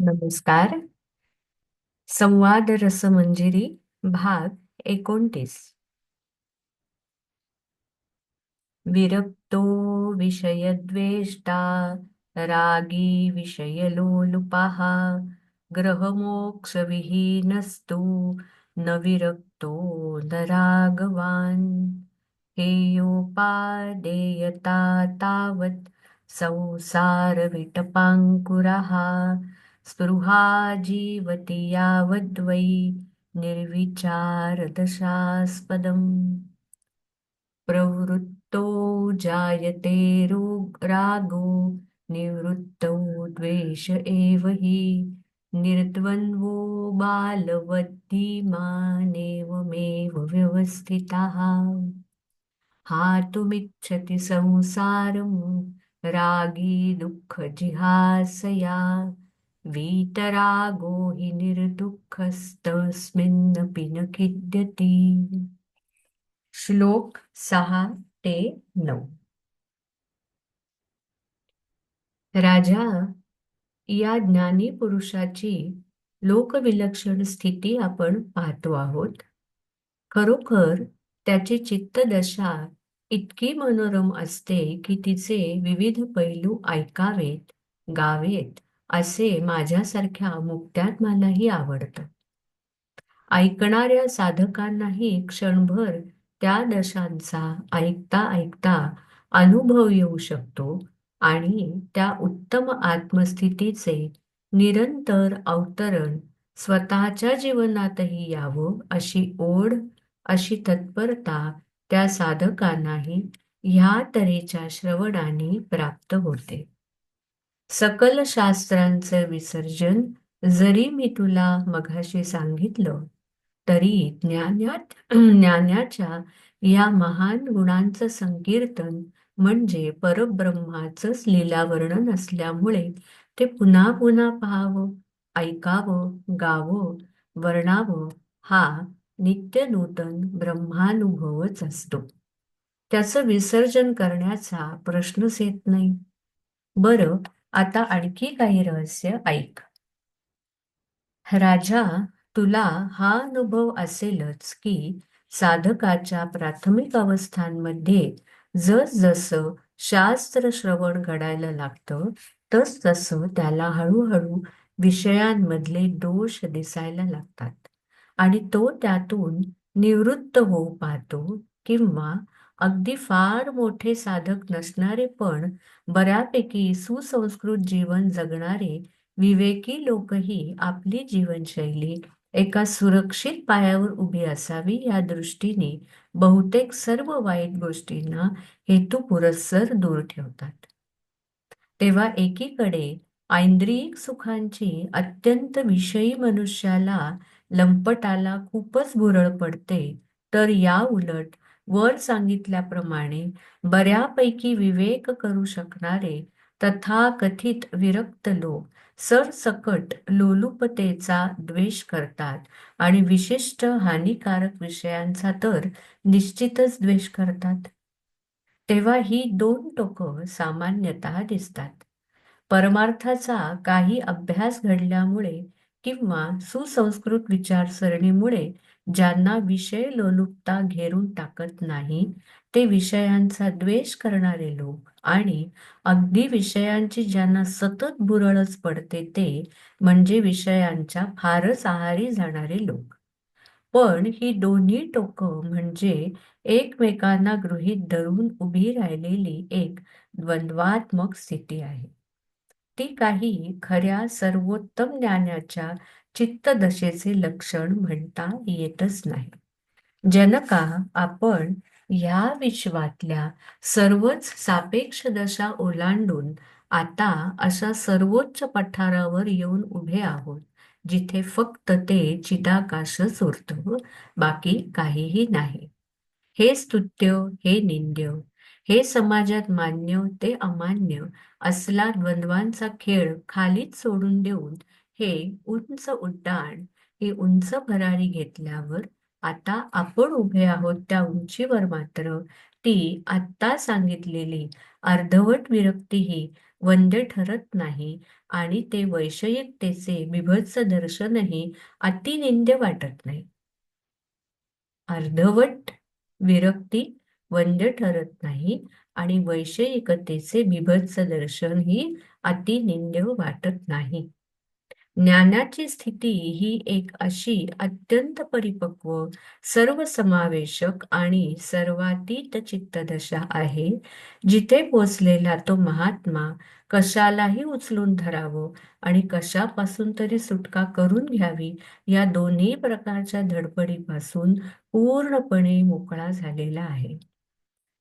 नमस्कार. संवाद रसमंजिरी भाग एकोणतीस. विरक्तो विषयद्वेष्टा रागी विषयलोलुपः ग्रहमोक्षविहीनस्तु न विरक्तो न रागवान्। हेयोपादेयता तावत् संसारविटपाङ्कुरः स्पृहा जीवति यावद्वै निर्विचारदशास्पदम्। प्रवृत्तो जायते रागो निवृत्तौ द्वेष एव हि। निर्द्वन्द्वो बालवद्धिमानेवमेव व्यवस्थितः। हातुमिच्छति संसारं रागी दुःखजिहासया। वीतरागो हि निर्दुःखस्तस्मिन्नपि न खिद्यति। श्लोक सहा ते नऊ। राजा या ज्ञानी पुरुषाची लोकविलक्षण स्थिती आपण पाहतो आहोत. खरोखर त्याची चित्तदशा इतकी मनोरम असते की तिचे विविध पैलू ऐकावेत गावेत. असे माझ्यासारख्या मुक्त्यात्मालाही आवडतं. ऐकणाऱ्या साधकांनाही क्षणभर त्या दशांचा ऐकता ऐकता अनुभव येऊ शकतो आणि त्या उत्तम आत्मस्थितीचे निरंतर अवतरण स्वतःच्या जीवनातही यावं अशी ओढ अशी तत्परता त्या साधकांनाही ह्या तऱ्हेच्या श्रवणाने प्राप्त होते. सकल शास्त्रांचं विसर्जन जरी मी तुला मघाशी सांगितलं तरी ज्ञानात ज्ञानाच्या या महान गुणांचं संकीर्तन म्हणजे परब्रह्माचंच लीलावर्णन असल्यामुळे ते पुन्हा पुन्हा पाहावं ऐकावं गावं वर्णावं हा नित्य नूतन ब्रह्मानुभवच असतो. त्याचं विसर्जन करण्याचा प्रश्नच येत नाही. बरं आता आणखी काही रहस्य ऐक. राजा तुला हा अनुभव असेलच की साधकाच्या प्राथमिक अवस्थांमध्ये जसजसं शास्त्र श्रवण घडायला लागतं तस तसं त्याला हळूहळू विषयांमधले दोष दिसायला लागतात. आणि तो त्यातून निवृत्त होऊ पाहतो किंवा अगदी फार मोठे साधक नसणारे पण बऱ्यापैकी सुसंस्कृत जीवन जगणारे विवेकी लोकही आपली जीवनशैली एका सुरक्षित पायावर उभी असावी या दृष्टीने बहुतेक सर्व वाईट गोष्टींना हेतू पुरस्सर दूर ठेवतात. तेव्हा एकीकडे ऐंद्रियिक सुखांची अत्यंत विषयी मनुष्याला लंपटाला खूपच भुरळ पडते तर या उलट वर सांगितल्याप्रमाणे बऱ्यापैकी विवेक करू शकणारे तथाकथित विरक्त लोक सरसकट लोलुपतेचा द्वेष करतात आणि विशिष्ट हानिकारक विषयांचा तर निश्चितच द्वेष करतात. तेव्हा ही दोन टोकं सामान्यतः दिसतात. परमार्थाचा काही अभ्यास घडल्यामुळे किंवा सुसंस्कृत विचारसरणीमुळे ज्यांना विषय लोलुपता घेरून टाकत नाही ते विषयांचा द्वेष करणारे लोक आणि अगदी विषयांची ज्यांना सतत बुरळच पडते ते म्हणजे विषयांच्या फारच आहारी जाणारे लोक. पण ही दोन्ही टोकं म्हणजे एकमेकांना गृहीत धरून उभी राहिलेली एक द्वंद्वात्मक स्थिती आहे. ती काही खऱ्या सर्वोत्तम ज्ञानाच्या चित्तदशेचे लक्षण म्हणता येतच नाही. जनका आपण ह्या विश्वातल्या सर्वच सापेक्ष दशा ओलांडून आता अशा सर्वोच्च पठारावर येऊन उभे आहोत जिथे फक्त ते चिदाकाशच उरतं बाकी काहीही नाही. हे स्तुत्य हे निंद्य हे समाजात मान्य ते अमान्य असला द्वंद्वांचा खेळ खालीच सोडून देऊन हे उंच उड्डाण हे उंच भरारी घेतल्यावर आता आपण उभे आहोत त्या उंचीवर मात्र. ती आत्ता सांगितलेली अर्धवट विरक्ती ही वंदे ठरत नाही आणि ते वैषयिकतेचे बिभत्स दर्शनही अतिनिंद्य वाटत नाही. अर्धवट विरक्ती वंद्य ठरत नाही आणि वैषयिकतेचे बिभत्स दर्शन ही अतिनिंद्य वाटत नाही. ज्ञानाची स्थिती ही एक अशी अत्यंत परिपक्व सर्वसमावेशक आणि सर्वातीत चित्तदशा आहे जिथे पोचलेला तो महात्मा कशालाही उचलून धरावं आणि कशापासून तरी सुटका करून घ्यावी या दोन्ही प्रकारच्या धडपडीपासून पूर्णपणे मोकळा झालेला आहे.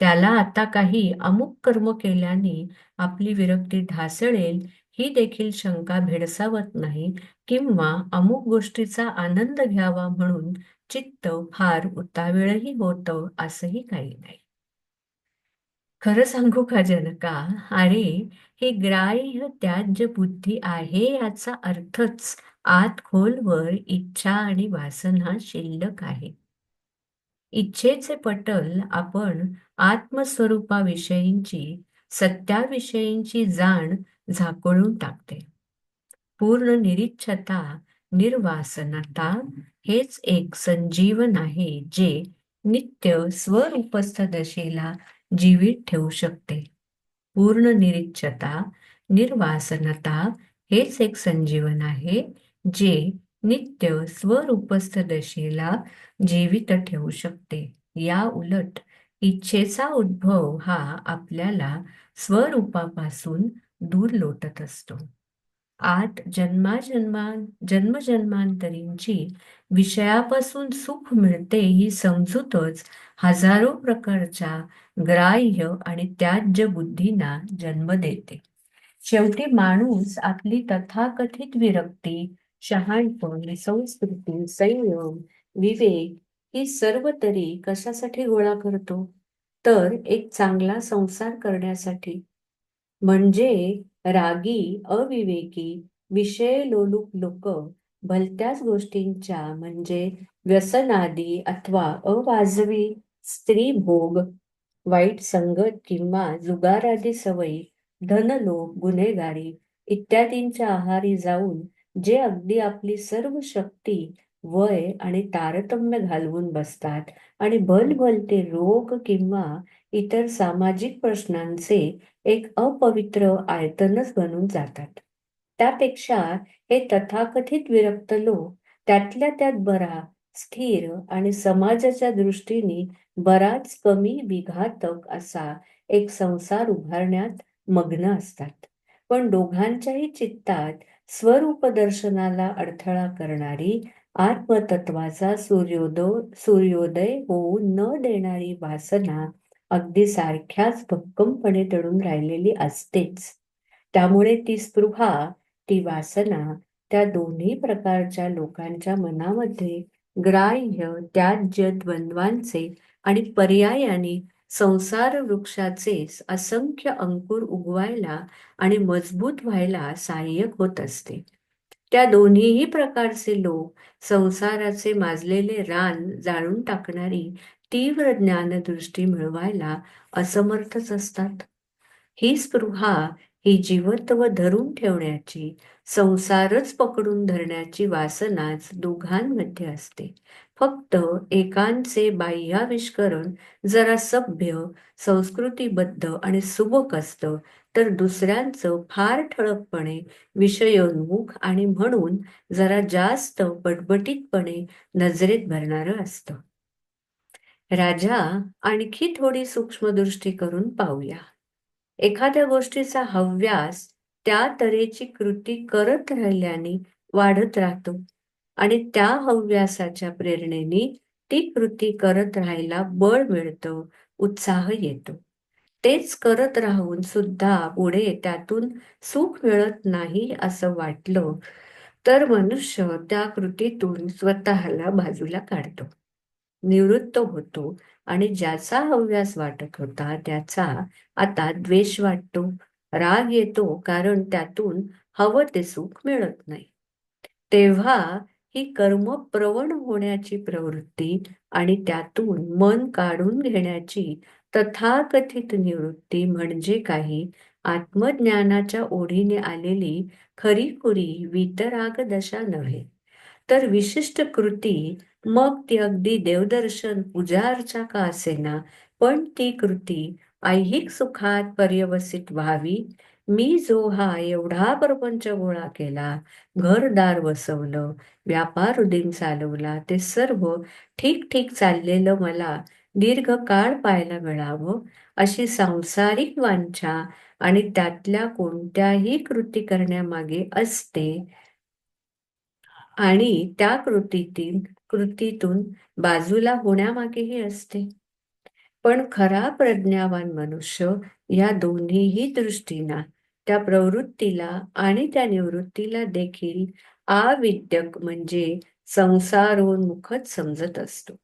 त्याला आता काही अमुक कर्म केल्याने आपली विरक्ती ढासळेल ही देखील शंका भेडसावत नाही किंवा अमुक गोष्टीचा आनंद घ्यावा म्हणून चित्त फार उतावेळही होतं असंही काही नाही. खरं सांगू का जनका? अरे हे ग्राह्य त्याज्य बुद्धी आहे याचा अर्थच आत खोलवर इच्छा आणि वासना शिल्लक आहे. इच्छेचे पटल आपण आत्मस्वरूपाविषयींची सत्याविषयींची जाण झाकोळून टाकते. पूर्ण निरीच्छता निर्वासनता हेच एक संजीवन आहे जे नित्य स्वरूपस्थ दशेला जीवित ठेवू शकते. पूर्ण निरीच्छता निर्वासनता हेच एक संजीवन आहे जे नित्य स्वरूपस्थ दशेला जीवित ठेवू शकते. या उलट इच्छेचा उद्भव हा आपल्याला स्वरूपापासून दूर लोटत असतो. आत जन्माजन्मा जन्मजन्मांतरींची विषयापासून सुख मिळते ही समजूतच हजारो प्रकारच्या ग्राह्य आणि त्याज्य बुद्धींना जन्म देते. शेवटी माणूस आपली तथाकथित विरक्ती शहाणपण संस्कृती संयम विवेक ही सर्व तरी कशासाठी गोळा करतो? तर एक चांगला संसार करण्यासाठी म्हणजे रागी अविवेकी विषय लोलूक लोक भलत्याच गोष्टींच्या म्हणजे व्यसनादी अथवा अवाजवी स्त्री भोग वाईट संगत किंवा जुगारादी सवयी धनलोभ गुन्हेगारी इत्यादींच्या आहारी जाऊन जे अगदी आपली सर्व शक्ती वय आणि तारतम्य घालवून बसतात आणि भलभलते रोग किंवा इतर सामाजिक प्रश्नांचे एक अपवित्र आयतनच बनून जातात. त्यापेक्षा हे तथाकथित विरक्त लोक त्यातल्या त्यात बरा स्थिर आणि समाजाच्या दृष्टीने बराच कमी विघातक असा एक संसार उभारण्यात मग्न असतात. पण दोघांच्याही चित्तात स्वरूप दर्शनाला अडथळा करणारी आत्मतत्वाचा सूर्योदय सूर्योदय होऊ न देणारी वासना अगदी सारख्याच भक्कमपणे तळून राहिलेली असतेच. त्यामुळे ती स्पृहा ती वासना त्या दोन्ही प्रकारच्या लोकांच्या मनामध्ये ग्राह्य त्याज्य द्वंद्वांचे आणि पर्यायाने संसार वृक्षाचे असंख्य अंकुर उगवायला आणि मजबूत व्हायला सहाय्यक होत असते. त्या दोन्हीही प्रकारचे लोक संसाराचे माजलेले रान जाळून टाकणारी तीव्र ज्ञानदृष्टी मिळवायला असमर्थच असतात. ही स्पृहा ही व धरून ठेवण्याची संसारच पकडून धरण्याची वासनाच दोघांमध्ये असते. फक्त एकांचे बाह्याविष्करण जरा सभ्य संस्कृतीबद्ध आणि सुबक असतं तर दुसऱ्यांचं फार ठळकपणे विषयोन्मुख आणि म्हणून जरा जास्त बटबटीतपणे नजरेत भरणारं असतं. राजा आणखी थोडी सूक्ष्मदृष्टी करून पाहूया. एखाद्या गोष्टीचा हव्यास त्या तऱ्हेची कृती करत राहिल्याने वाढत राहतो आणि त्या हव्यासाच्या प्रेरणेने ती कृती करत राहायला बळ मिळतं उत्साह येतो. तेच करत राहून सुद्धा पुढे त्यातून सुख मिळत नाही असं वाटलं तर मनुष्य त्या कृतीतून स्वतःला बाजूला काढतो. निवृत्त होतो आणि ज्याचा हव्यास वाटत होता त्याचा आता द्वेष वाटतो राग येतो कारण त्यातून हवं ते सुख मिळत नाही. तेव्हा ही कर्म प्रवण होण्याची प्रवृत्ती आणि त्यातून मन काढून घेण्याची तथाकथित निवृत्ती म्हणजे काही आत्मज्ञानाच्या ओढीने आलेली खरीखुरी वितराग दशा नव्हे. तर विशिष्ट कृती मग ती अगदी देवदर्शन पूजा अर्चा का असेना पण ती कृती ऐहिक सुखात पर्यवसित व्हावी. मी जो हा एवढा प्रपंच गोळा केला घरदार बसवलं व्यापार उदीन चालवला ते सर्व ठीक ठीक चाललेलं मला दीर्घ काळ पाहायला मिळावं अशी सांसारिक वांछा आणि त्यातल्या कोणत्याही कृती करण्यामागे असते. आणि त्या कृतीतील कृतीतून बाजूला होण्यामागेही असते. पण खरा प्रज्ञावान मनुष्य या दोन्हीही दृष्टीना त्या प्रवृत्तीला आणि त्या निवृत्तीला देखील आविद्यक म्हणजे संसारोन्मुखच समजत असतो.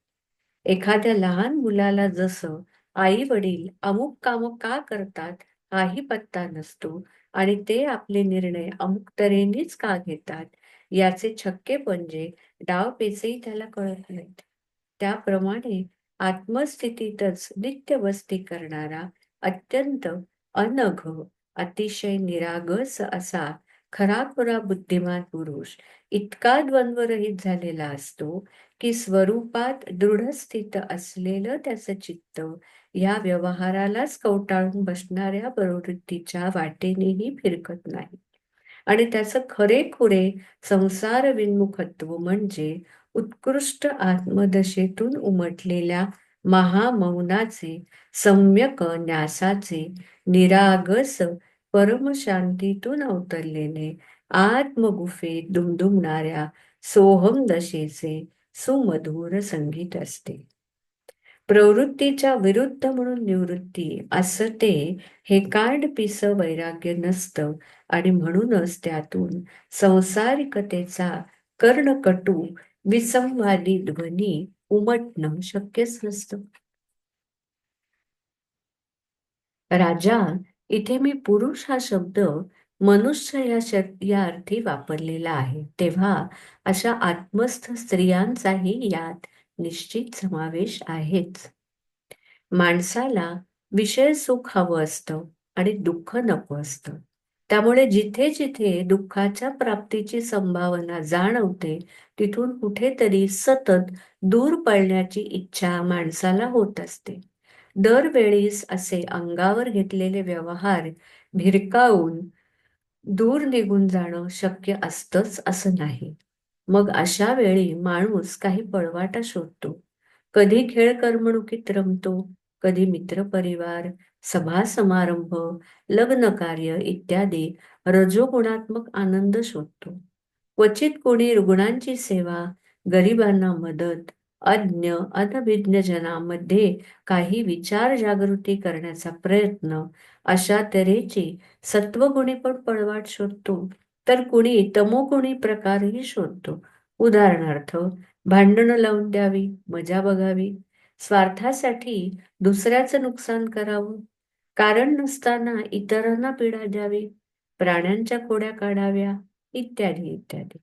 एखाद्या लहान मुलाला जसं आई वडील अमुक काम का करतात हाही पत्ता नसतो आणि ते आपले निर्णय अमुक तऱ्हेनेच का घेतात याचे छक्के पंजे डावपेचही त्याला कळत नाहीत. त्याप्रमाणे आत्मस्थितीतच नित्यवस्ती करणारा अत्यंत अनघ अतिशय निरागस असा खराखुरा बुद्धिमान पुरुष इतका द्वंद्वरहित झालेला असतो की स्वरूपात दृढस्थित असलेलं त्याचं चित्त या व्यवहारालाच कवटाळून बसणाऱ्या प्रवृत्तीच्या वाटेनेही फिरकत नाही. आणि त्याचं खरेखुरे संसार विन्मुखत्व म्हणजे उत्कृष्ट आत्मदशेतून उमटलेल्या महामौनाचे सम्यक न्यासाचे निरागस परमशांतीतून अवतरलेले आत्मगुफेत दुमदुमणाऱ्या सोहम दशेचे सुमधुर संगीत असते. प्रवृत्तीच्या विरुद्ध म्हणून निवृत्ती. असं ते हे कार्ड पिस वैराग्य नसतं. आणि म्हणूनच त्यातून संसारिकतेचा कर्णकटू विसंवादी ध्वनी उमटणं शक्यच नसतं. राजा इथे मी पुरुष हा शब्द मनुष्य या या अर्थी वापरलेला आहे. तेव्हा अशा आत्मस्थ स्त्रियांचाही यात निश्चित समावेश आहेच माणसाला विषय सुख हवं असतं आणि दुःख नको असतं. त्यामुळे जिथे जिथे दुःखाच्या प्राप्तीची संभावना जाणवते तिथून कुठेतरी सतत दूर पळण्याची इच्छा माणसाला होत असते. दरवेळीस असे अंगावर घेतलेले व्यवहार भिरकावून दूर निघून जाणं शक्य असतंच असं नाही. मग अशा वेळी माणूस काही पळवाटा शोधतो. कधी खेळ करमणुकीत रमतो कधी मित्रपरिवार सभा समारंभ लग्न कार्य इत्यादी रजोगुणात्मक आनंद शोधतो. क्वचित कोणी रुग्णांची सेवा गरिबांना मदत अज्ञ अनभिज्ञ जनामध्ये काही विचार जागृती करण्याचा प्रयत्न अशा तऱ्हेची सत्वगुणी पण पळवाट शोधतो. तर कुणी तमोगुणी प्रकारही शोधतो. उदाहरणार्थ भांडणं लावून द्यावी मजा बघावी स्वार्थासाठी दुसऱ्याचं नुकसान करावं कारण नसताना इतरांना पीडा द्यावी प्राण्यांच्या खोड्या काढाव्या इत्यादी इत्यादी.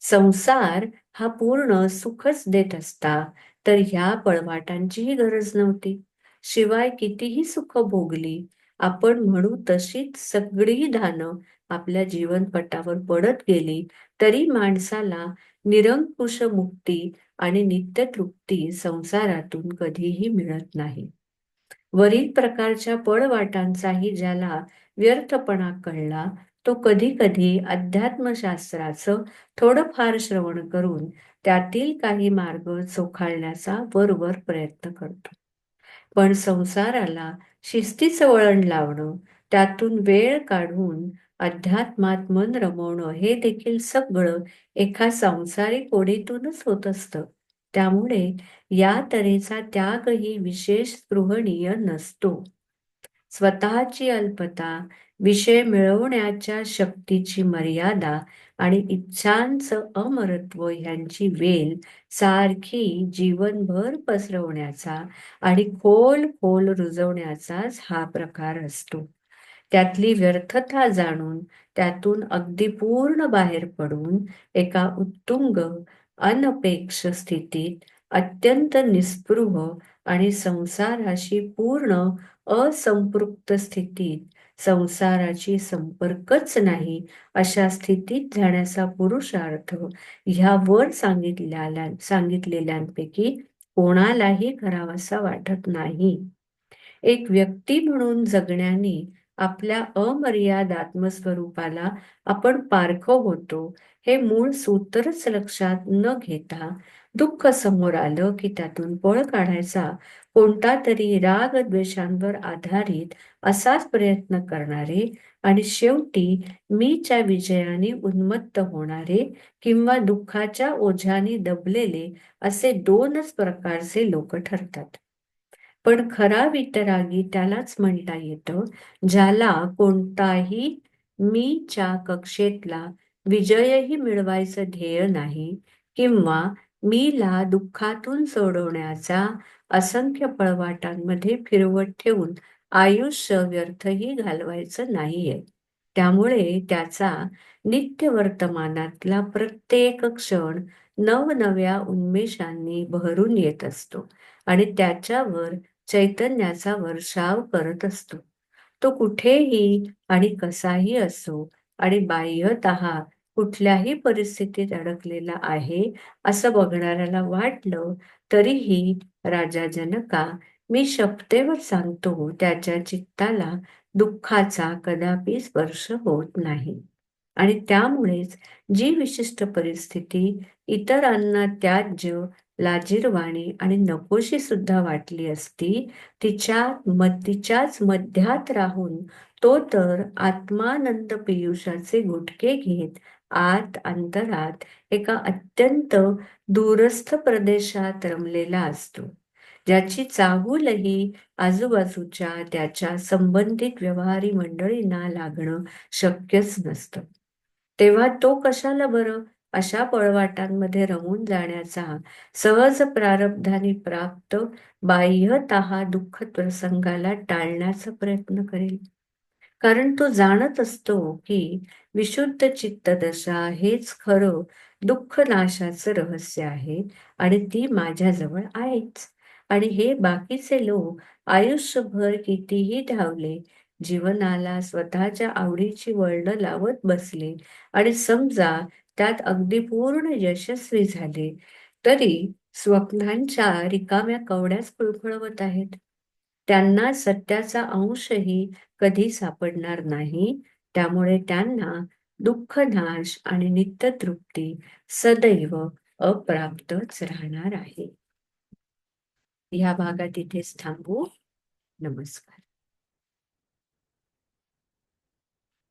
संसार हा पूर्ण सुखच देत असता तर ह्या पळवाटांचीही गरज नव्हती. शिवाय कितीही सुख भोगली आपण म्हणू तशीच सगळी धानं आपल्या जीवनपटावर पडत गेली तरी माणसाला निरंकुश मुक्ती आणि नित्यतृप्ती संसारातून कधीही मिळत नाही. वरील प्रकारच्या पळवाटांचाही ज्याला व्यर्थपणा कळला तो कधी कधी अध्यात्मशास्त्राचं थोडंफार श्रवण करून त्यातील काही मार्ग चोखाळण्याचा बरोबर प्रयत्न करतो. पण संसाराला शिस्तीचं वळण लावणं त्यातून वेळ काढून अध्यात्मात मन रमवणं हे देखील सगळं एका सांसारिक ओढीतूनच होत असतं. त्यामुळे या तऱ्हेचा त्यागही विशेष स्पृहणीय नसतो. स्वतःची अल्पता विषय मिळवण्याच्या शक्तीची मर्यादा आणि इच्छांचं अमरत्व ह्यांची वेल सारखी जीवनभर पसरवण्याचा आणि खोल खोल रुजवण्याचाच हा प्रकार असतो. त्यातली व्यर्थता जाणून त्यातून अगदी पूर्ण बाहेर पडून एका उत्तुंग अनपेक्ष स्थितीत अत्यंत निस्पृह आणि संसाराशी पूर्ण असंपृक्त स्थितीत संसाराची संपर्कच नाही अशा स्थितीत जाण्याचा पुरुषार्थ ह्यावर सांगितलेल्या सांगितलेल्यांपैकी कोणालाही करावासा वाटत नाही. एक व्यक्ती म्हणून जगण्याने आपल्या अमर्याद आत्मस्वरूपाला आपण पारख होतो हे मूळ सूत्रच लक्षात न घेता दुःख समोर आलं की त्यातून पळ काढायचा. कोणता तरी राग द्वेषांवर आधारित असाच प्रयत्न करणारे आणि शेवटी मीच्या विजयाने उन्मत्त होणारे किंवा दुःखाच्या ओझ्याने दबलेले असे दोनच प्रकारचे लोक ठरतात. पण खरा वितरागी त्यालाच म्हणता येतं ज्याला कोणताही मीच्या कक्षेतला विजयही मिळवायचं ध्येय नाही किंवा मीला दुःखातून सोडवण्याचा असंख्य पळवाटांमध्ये फिरवत ठेवून आयुष्य व्यर्थही घालवायचं नाहीये. त्यामुळे त्याचा नित्य वर्तमानातला प्रत्येक क्षण नवनव्या उन्मेषांनी बहरून येत असतो आणि त्याच्यावर चैतन्याचा वर्षाव करत असतो. तो कुठेही आणि कसाही असो आणि बाह्यत कुठल्याही परिस्थितीत अडकलेला आहे असं बघणाऱ्याला वाटलं तरीही राजा जनका मी शपथेवर सांगतो त्याच्या चित्ताला दुःखाचा कदापि स्पर्श होत नाही. आणि त्यामुळेच जी विशिष्ट परिस्थिती इतरांना त्याज्य लाजीरवाणी आणि नकोशी सुद्धा वाटली असती तिच्या तिच्याच मध्यात राहून तो तर आत्मानंद पियुषाचे गुटके घेत आत अंतरात एका अत्यंत दूरस्थ प्रदेशात रमलेला असतो. ज्याची चाहूलही आजूबाजूच्या त्याच्या संबंधित व्यवहारी मंडळींना लागणं शक्यच नसतं. तेव्हा तो कशाला बरं? अशा पळवाटांमध्ये रमून जाण्याचा सहज प्रारब्धाने प्राप्त बाह्यत दुःख प्रसंगाला टाळण्याचा प्रयत्न करेल. कारण तो जाणत असतो की विशुद्ध चित्त दशा हेच खरं दुःख नाशाचं रहस्य आहे आणि ती माझ्याजवळ आहेच. आणि हे बाकीचे लोक आयुष्यभर कितीही धावले जीवनाला स्वतःच्या आवडीची वळण लावत बसले आणि समजा त्यात अगदी पूर्ण यशस्वी झाले तरी स्वप्नांच्या रिकाम्या कवड्याच फुळफळवत आहेत. त्यांना सत्याचा अंशही कधी सापडणार नाही. त्यामुळे त्यांना दुःख नाश आणि नित्यतृप्ती सदैव अप्राप्तच राहणार आहे. या भागात इथेच थांबू. नमस्कार.